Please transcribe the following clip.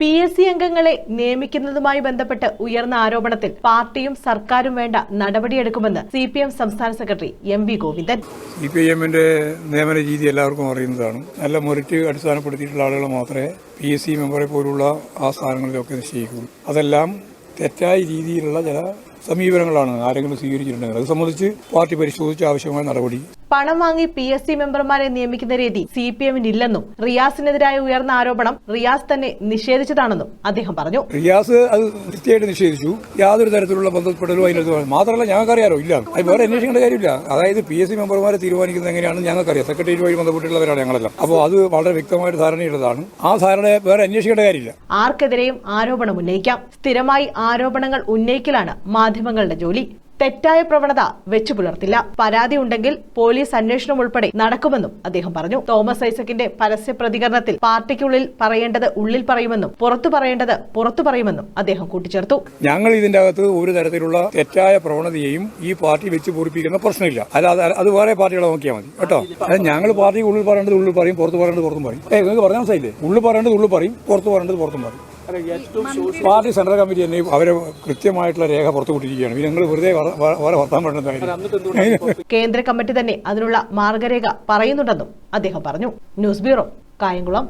P S C അംഗങ്ങളെ നിയമിക്കുന്നതുമായി ബന്ധപ്പെട്ട് ഉയർന്ന ആരോപണത്തിൽ പാർട്ടിയും സർക്കാരും വേണ്ട നടപടിയെടുക്കുമെന്ന് സി പി എം സംസ്ഥാന secretary M V Govindan. C P എമ്മിന്റെ നിയമന രീതി എല്ലാവർക്കും അറിയുന്നതാണ്. നല്ല മെറിറ്റ് അടിസ്ഥാനപ്പെടുത്തിയിട്ടുള്ള ആളുകൾ മാത്രമേ പി എസ് സി മെമ്പറെ പോലുള്ള ആ സ്ഥാനങ്ങളിലൊക്കെ നിശ്ചയിക്കൂ അതെല്ലാം തെറ്റായ രീതിയിലുള്ള ചില സമീപനങ്ങളാണ് ആരെങ്കിലും സ്വീകരിച്ചിട്ടുണ്ടെങ്കിൽ അത് സംബന്ധിച്ച് പാർട്ടി പരിശോധിച്ച് ആവശ്യമായ നടപടി. പണം വാങ്ങി പി എസ് സി മെമ്പർമാരെ നിയമിക്കുന്ന രീതി സി പി എമ്മിനില്ലെന്നും റിയാസിനെതിരായ ഉയർന്ന ആരോപണം റിയാസ് തന്നെ നിഷേധിച്ചതാണെന്നും അദ്ദേഹം പറഞ്ഞു. റിയാസ് അത് കൃത്യമായിട്ട് നിഷേധിച്ചു. യാതൊരു തരത്തിലുള്ള ബന്ധപ്പെടലും അതിനകത്ത് മാത്രമല്ല ഞങ്ങൾക്കറിയാലോ ഇല്ല. അത് വേറെ അന്വേഷിക്കേണ്ട കാര്യമില്ല. അതായത് പി എസ് സി മെമ്പർമാരെ തീരുമാനിക്കുന്നത് എങ്ങനെയാണെന്ന് ഞങ്ങൾക്കറിയാം. സെക്രട്ടേറിയറ്റ് വഴി ബന്ധപ്പെട്ടുള്ളവരാണ് ഞങ്ങളെല്ലാം. അപ്പോൾ അത് വളരെ വ്യക്തമായിട്ട് ധാരണയുള്ളതാണ്. ആ ധാരണയെ വേറെ അന്വേഷിക്കേണ്ട കാര്യമില്ല. ആർക്കെതിരെയും ആരോപണം ഉന്നയിക്കാം. സ്ഥിരമായി ആരോപണങ്ങൾ ഉന്നയിക്കലാണ് മാധ്യമങ്ങളുടെ ജോലി. തെറ്റായ പ്രവണത വെച്ചു പുലർത്തില്ല. പരാതി ഉണ്ടെങ്കിൽ പോലീസ് അന്വേഷണം ഉൾപ്പെടെ നടക്കുമെന്നും അദ്ദേഹം പറഞ്ഞു. തോമസ് ഐസക്കിന്റെ പരസ്യ പ്രതികരണത്തിൽ പാർട്ടിക്കുള്ളിൽ പറയേണ്ടത് ഉള്ളിൽ പറയുമെന്നും പുറത്തു പറയേണ്ടത് പുറത്തു പറയുമെന്നും അദ്ദേഹം കൂട്ടിച്ചേർത്തു. ഞങ്ങൾ ഇതിന്റെ അകത്ത് ഒരു തരത്തിലുള്ള തെറ്റായ പ്രവണതയെയും ഈ പാർട്ടി വെച്ച് പൂരിപ്പിക്കുന്ന പ്രശ്നമില്ല. അല്ലാതെ അത് വേറെ പാർട്ടികളെ നോക്കിയാൽ മതി. കേട്ടോ? ഞങ്ങൾ പാർട്ടി ഉള്ളിൽ പറയേണ്ടത് ഉള്ളിൽ പറയും പുറത്ത് പറയേണ്ടത് പുറത്തും പറയും. പറഞ്ഞാൽ ഉള്ളിൽ പറയേണ്ടത് ഉള്ളിൽ പറയും പുറത്ത് പറയേണ്ടത് പുറത്തും പറയും. പാർട്ടി സെൻട്രൽ കമ്മിറ്റി തന്നെ അവരെ കൃത്യമായിട്ടുള്ള രേഖ പുറത്തു കൊണ്ടിരിക്കുകയാണ്. പിന്നെ വെറുതെ വർത്താൻ കേന്ദ്ര കമ്മിറ്റി തന്നെ അതിനുള്ള മാർഗരേഖ പറയുന്നുണ്ടെന്നും അദ്ദേഹം പറഞ്ഞു. News bureau Kayamkulam.